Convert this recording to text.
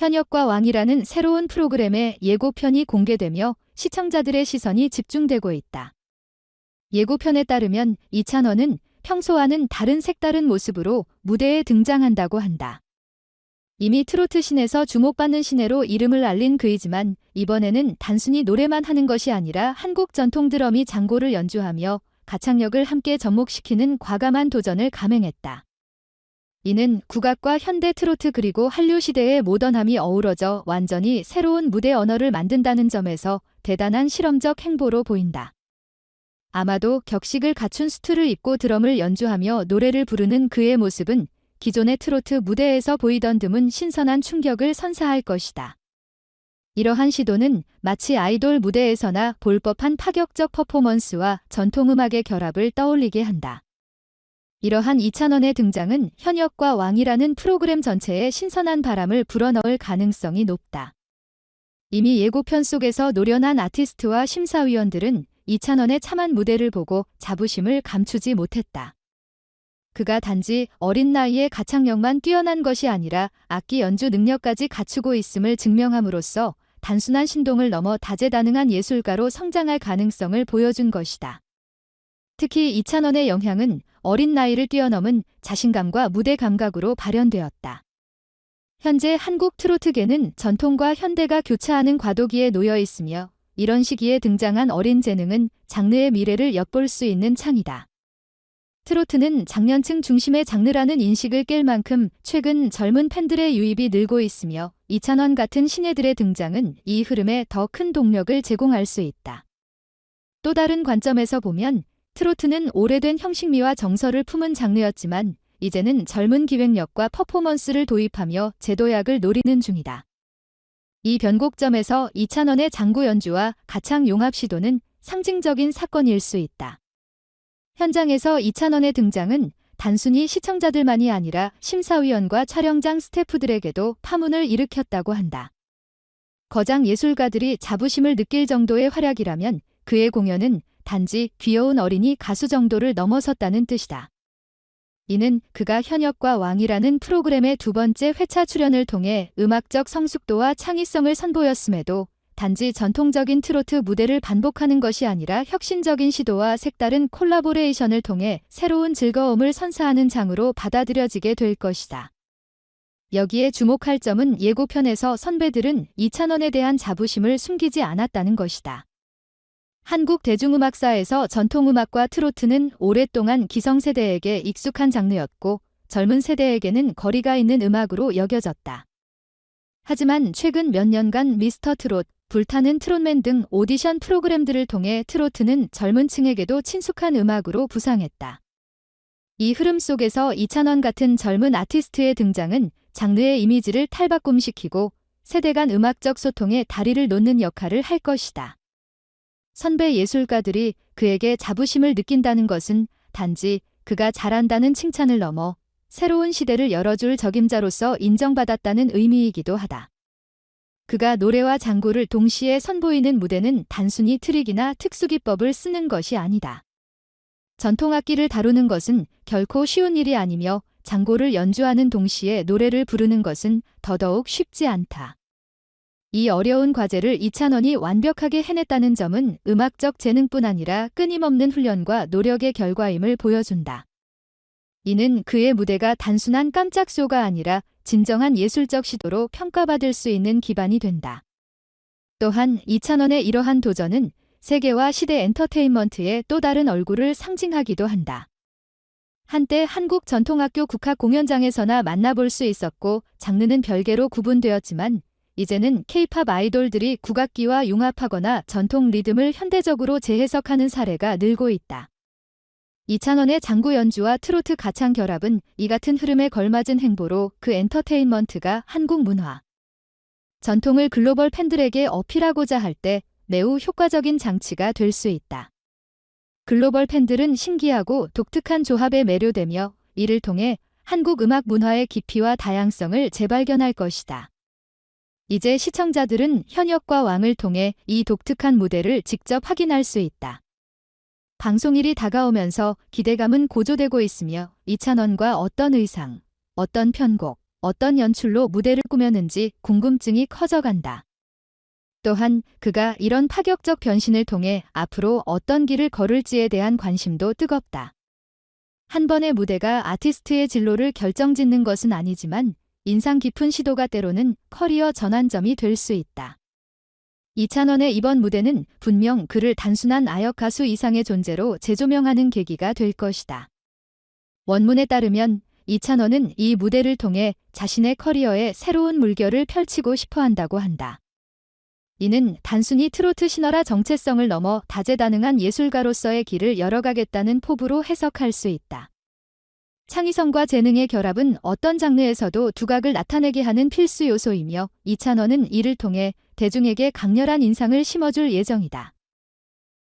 현역과 왕이라는 새로운 프로그램의 예고편이 공개되며 시청자들의 시선이 집중되고 있다. 예고편에 따르면 이찬원은 평소와는 다른 색다른 모습으로 무대에 등장한다고 한다. 이미 트로트 신에서 주목받는 신예로 이름을 알린 그이지만 이번에는 단순히 노래만 하는 것이 아니라 한국 전통 드럼이 장고를 연주하며 가창력을 함께 접목시키는 과감한 도전을 감행했다. 이는 국악과 현대 트로트 그리고 한류 시대의 모던함이 어우러져 완전히 새로운 무대 언어를 만든다는 점에서 대단한 실험적 행보로 보인다. 아마도 격식을 갖춘 수트를 입고 드럼을 연주하며 노래를 부르는 그의 모습은 기존의 트로트 무대에서 보이던 드문 신선한 충격을 선사할 것이다. 이러한 시도는 마치 아이돌 무대에서나 볼 법한 파격적 퍼포먼스와 전통음악의 결합을 떠올리게 한다. 이러한 이찬원의 등장은 현역과 왕이라는 프로그램 전체에 신선한 바람을 불어넣을 가능성이 높다. 이미 예고편 속에서 노련한 아티스트와 심사위원들은 이찬원의 참한 무대를 보고 자부심을 감추지 못했다. 그가 단지 어린 나이에 가창력만 뛰어난 것이 아니라 악기 연주 능력까지 갖추고 있음을 증명함으로써 단순한 신동을 넘어 다재다능한 예술가로 성장할 가능성을 보여준 것이다. 특히 이찬원의 영향은 어린 나이를 뛰어넘은 자신감과 무대 감각으로 발현되었다. 현재 한국 트로트계는 전통과 현대가 교차하는 과도기에 놓여 있으며 이런 시기에 등장한 어린 재능은 장르의 미래를 엿볼 수 있는 창이다. 트로트는 장년층 중심의 장르라는 인식을 깰 만큼 최근 젊은 팬들의 유입이 늘고 있으며 이찬원 같은 신예들의 등장은 이 흐름에 더 큰 동력을 제공할 수 있다. 또 다른 관점에서 보면 트로트는 오래된 형식미와 정서를 품은 장르였지만 이제는 젊은 기획력과 퍼포먼스를 도입하며 제도약을 노리는 중이다. 이 변곡점에서 이찬원의 장구 연주와 가창 용합 시도는 상징적인 사건일 수 있다. 현장에서 이찬원의 등장은 단순히 시청자들만이 아니라 심사위원과 촬영장 스태프들에게도 파문을 일으켰다고 한다. 거장 예술가들이 자부심을 느낄 정도의 활약이라면 그의 공연은 단지 귀여운 어린이 가수 정도를 넘어섰다는 뜻이다. 이는 그가 현역과 왕이라는 프로그램의 두 번째 회차 출연을 통해 음악적 성숙도와 창의성을 선보였음에도 단지 전통적인 트로트 무대를 반복하는 것이 아니라 혁신적인 시도와 색다른 콜라보레이션을 통해 새로운 즐거움을 선사하는 장으로 받아들여지게 될 것이다. 여기에 주목할 점은 예고편에서 선배들은 이찬원에 대한 자부심을 숨기지 않았다는 것이다. 한국 대중음악사에서 전통음악과 트로트는 오랫동안 기성세대에게 익숙한 장르였고 젊은 세대에게는 거리가 있는 음악으로 여겨졌다. 하지만 최근 몇 년간 미스터 트롯, 불타는 트롯맨 등 오디션 프로그램들을 통해 트로트는 젊은 층에게도 친숙한 음악으로 부상했다. 이 흐름 속에서 이찬원 같은 젊은 아티스트의 등장은 장르의 이미지를 탈바꿈시키고 세대 간 음악적 소통에 다리를 놓는 역할을 할 것이다. 선배 예술가들이 그에게 자부심을 느낀다는 것은 단지 그가 잘한다는 칭찬을 넘어 새로운 시대를 열어줄 적임자로서 인정받았다는 의미이기도 하다. 그가 노래와 장구를 동시에 선보이는 무대는 단순히 트릭이나 특수기법을 쓰는 것이 아니다. 전통악기를 다루는 것은 결코 쉬운 일이 아니며 장고를 연주하는 동시에 노래를 부르는 것은 더더욱 쉽지 않다. 이 어려운 과제를 이찬원이 완벽하게 해냈다는 점은 음악적 재능뿐 아니라 끊임없는 훈련과 노력의 결과임을 보여준다. 이는 그의 무대가 단순한 깜짝 쇼가 아니라 진정한 예술적 시도로 평가받을 수 있는 기반이 된다. 또한 이찬원의 이러한 도전은 세계와 시대 엔터테인먼트의 또 다른 얼굴을 상징하기도 한다. 한때 한국 전통학교 국악 공연장에서나 만나볼 수 있었고 장르는 별개로 구분되었지만 이제는 케이팝 아이돌들이 국악기와 융합하거나 전통 리듬을 현대적으로 재해석하는 사례가 늘고 있다. 이찬원의 장구 연주와 트로트 가창 결합은 이 같은 흐름에 걸맞은 행보로 그 엔터테인먼트가 한국 문화, 전통을 글로벌 팬들에게 어필하고자 할 때 매우 효과적인 장치가 될 수 있다. 글로벌 팬들은 신기하고 독특한 조합에 매료되며 이를 통해 한국 음악 문화의 깊이와 다양성을 재발견할 것이다. 이제 시청자들은 현역과 왕을 통해 이 독특한 무대를 직접 확인할 수 있다. 방송일이 다가오면서 기대감은 고조되고 있으며 이찬원과 어떤 의상, 어떤 편곡, 어떤 연출로 무대를 꾸몄는지 궁금증이 커져간다. 또한 그가 이런 파격적 변신을 통해 앞으로 어떤 길을 걸을지에 대한 관심도 뜨겁다. 한 번의 무대가 아티스트의 진로를 결정짓는 것은 아니지만 인상 깊은 시도가 때로는 커리어 전환점이 될 수 있다. 이찬원의 이번 무대는 분명 그를 단순한 아역 가수 이상의 존재로 재조명하는 계기가 될 것이다. 원문에 따르면 이찬원은 이 무대를 통해 자신의 커리어에 새로운 물결을 펼치고 싶어 한다고 한다. 이는 단순히 트로트 신화라 정체성을 넘어 다재다능한 예술가로서의 길을 열어가겠다는 포부로 해석할 수 있다. 창의성과 재능의 결합은 어떤 장르에서도 두각을 나타내게 하는 필수 요소이며 이찬원은 이를 통해 대중에게 강렬한 인상을 심어줄 예정이다.